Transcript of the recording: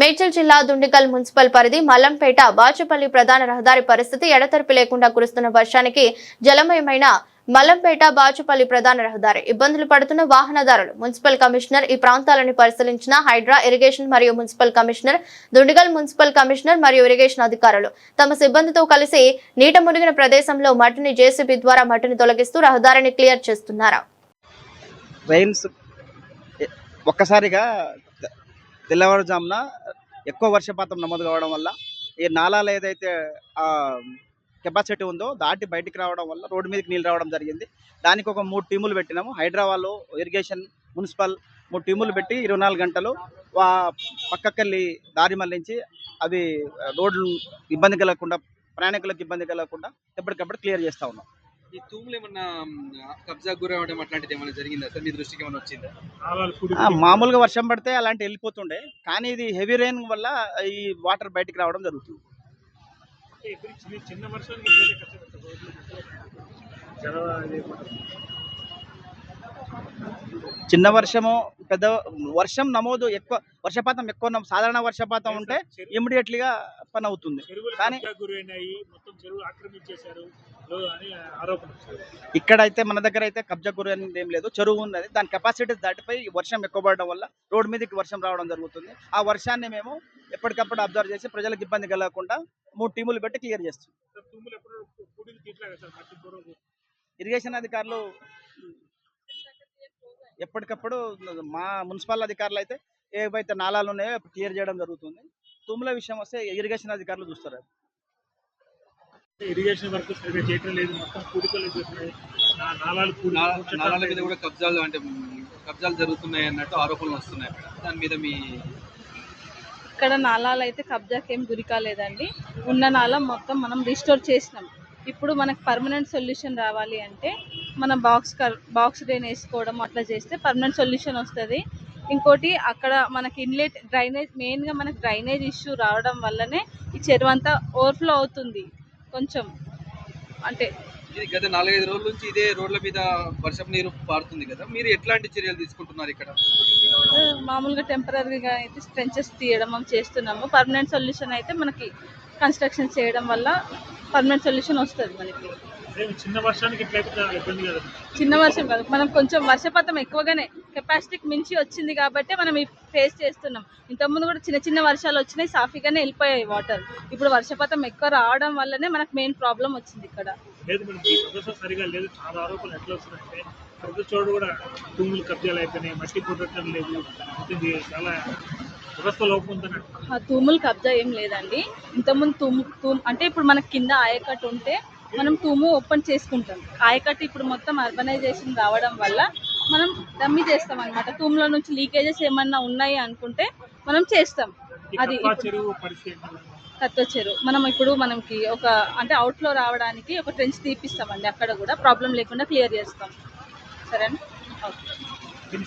మేడ్చల్ జిల్లా దుండిగల్ మున్సిపల్ పరిధి మల్లంపేట బాచుపల్లి ప్రధాన రహదారి పరిస్థితి ఎడతెరిపి లేకుండా కురుస్తున్న వర్షానికి జలమయమైన మల్లంపేట బాచుపల్లి ప్రధాన రహదారి. ఇబ్బందులు పడుతున్న వాహనదారులు. మున్సిపల్ కమిషనర్ ఈ ప్రాంతాలను పరిశీలించిన హైడ్రా ఇరిగేషన్ మరియు municipal commissioner Dundigal municipal commissioner మరియు ఇరిగేషన్ అధికారులు. తమ సిబ్బందితో కలిసి నీట మునిగిన ప్రదేశంలో మట్టిని జేసీబీ ద్వారా మట్టిని తొలగిస్తూ రహదారిని క్లియర్ చేస్తున్నారు? ఒక్కసారిగా తెల్లవారుజామున ఎక్కువ వర్షపాతం నమోదు కావడం వల్ల ఈ నాలాలు ఏదైతే కెపాసిటీ ఉందో దాటి బయటికి రావడం వల్ల రోడ్డు మీదకి నీళ్ళు రావడం జరిగింది. దానికి ఒక మూడు టీములు పెట్టినాము. హైదరాబాద్లో ఇరిగేషన్ మున్సిపల్ మూడు టీములు పెట్టి ఇరవై నాలుగు గంటలు పక్కకెళ్ళి దారి మళ్ళించి అవి రోడ్లు ఇబ్బంది కలగకుండా ప్రయాణికులకు ఇబ్బంది కలగకుండా ఎప్పటికప్పుడు క్లియర్ చేస్తూ ఉన్నాం. ఈ తూములు ఏమన్నా కబ్జా గురవడం అట్లాంటిది ఏమైనా జరిగిందా? సార్ మీ దృష్టికి ఏమైనా వచ్చిందా? మామూలుగా వర్షం పడితే అలాంటి వెళ్ళిపోతుండే. కానీ ఇది హెవీ రెయిన్ వల్ల ఈ వాటర్ బయటికి రావడం జరుగుతుంది. చిన్న? చిన్న వర్షము పెద్ద వర్షం నమోదు ఎక్కువ వర్షపాతం ఎక్కువ సాధారణ వర్షపాతం ఉంటే ఇమ్మీడియట్లీగా పని అవుతుంది. కానీ- ఇక్కడైతే మన దగ్గర అయితే కబ్జా గురి అనేది ఏం లేదు. చెరువు ఉన్నది. దాని కెపాసిటీ దాటిపోయి వర్షం ఎక్కువ పడడం వల్ల రోడ్డు మీదకి వర్షం రావడం జరుగుతుంది. ఆ వర్షాన్ని మేము ఎప్పటికప్పుడు అబ్జర్వ్ చేసి ప్రజలకు ఇబ్బంది కలగకుండా మూడు టీములు పెట్టి క్లియర్ చేస్తాం. ఇరిగేషన్ అధికారులు ఎప్పటికప్పుడు మా మున్సిపల్ అధికారులు అయితే ఏవైతే నాలాలు ఉన్నాయో క్లియర్ చేయడం జరుగుతుంది. తుమ్ముల విషయం వస్తే ఇరిగేషన్ అధికారులు చూస్తారు? ఇరిగేషన్ వర్క్ సరిగ్గా చేయటం లేదు. మొత్తం నాలాలు కూడి నా- కూర్చోటం నాలాల మీద. కూడా కబ్జాలు అంటే కబ్జాలు జరుగుతున్నాయి అన్నట్టు ఆరోపణలు వస్తున్నాయి అక్కడ దాని మీద మీ ఇక్కడ నాలాలు అయితే కబ్జాకి ఏం గురి కాలేదండి. ఉన్న నాల మొత్తం మనం రిస్టోర్ చేసినాం. ఇప్పుడు మనకు పర్మనెంట్ సొల్యూషన్ రావాలి అంటే మనం బాక్స్ బాక్స్ డ్రైన్ వేసుకోవడం అట్లా చేస్తే పర్మనెంట్ సొల్యూషన్ వస్తుంది. ఇంకోటి అక్కడ మనకి ఇన్లెట్ డ్రైనేజ్ మెయిన్గా మనకి డ్రైనేజ్ ఇష్యూ రావడం వల్లనే ఈ చెరువు అంతా ఓవర్ఫ్లో అవుతుంది కొంచెం. అంటే ఇది గత నాలుగైదు రోజుల నుంచి ఇదే రోడ్ల మీద వర్షపు నీరు పారుతుంది కదా మీరు ఎట్లాంటి చర్యలు తీసుకుంటున్నారు ఇక్కడ? మామూలుగా టెంపరీగా అయితే స్ట్రెంచెస్ తీయడం మనం చేస్తున్నాము. పర్మనెంట్ సొల్యూషన్ అయితే మనకి కన్స్ట్రక్షన్ చేయడం వల్ల పర్మనెంట్ సొల్యూషన్ వస్తుంది మనకి. చిన్న వర్షానికి చిన్న వర్షం కాదు. మనం కొంచెం వర్షపాతం ఎక్కువగానే కెపాసిటీకి మించి వచ్చింది కాబట్టి మనం ఫేస్ చేస్తున్నాం. ఇంతకుముందు కూడా చిన్న చిన్న వర్షాలు వచ్చినాయి సాఫీగానే వెళ్ళిపోయాయి వాటర్. ఇప్పుడు వర్షపాతం ఎక్కువ రావడం వల్లనే మనకు మెయిన్ ప్రాబ్లం వచ్చింది ఇక్కడ. లేదు మేడం ఈ ప్రదర్శన సరిగా లేదు. చాలా ఆరోపణలు ఎట్లా వస్తున్నాయంటే ప్రతి చోటు కూడా కబ్జాలు అయిపోయినాయి మట్టి పుట్టడం లేదు. చాలా తూములు కబ్జా ఏం లేదండి. ఇంతకుముందు తూము తూము అంటే ఇప్పుడు మనకి కింద ఆయకట్టు ఉంటే మనం తూము ఓపెన్ చేసుకుంటాం. ఆయకట్టు ఇప్పుడు మొత్తం అర్బనైజేషన్ రావడం వల్ల మనం డమ్మి చేస్తాం అనమాట తూములో నుంచి లీకేజెస్ ఏమన్నా ఉన్నాయి అనుకుంటే మనం చేస్తాం. అది ఇప్పుడు- చెరువు మనం ఇప్పుడు మనకి ఒక అంటే అవుట్లో రావడానికి ఒక ట్రెంచ్ తీపిస్తామండి. అక్కడ కూడా ప్రాబ్లం లేకుండా క్లియర్ చేస్తాం. సరేనా? ఓకే.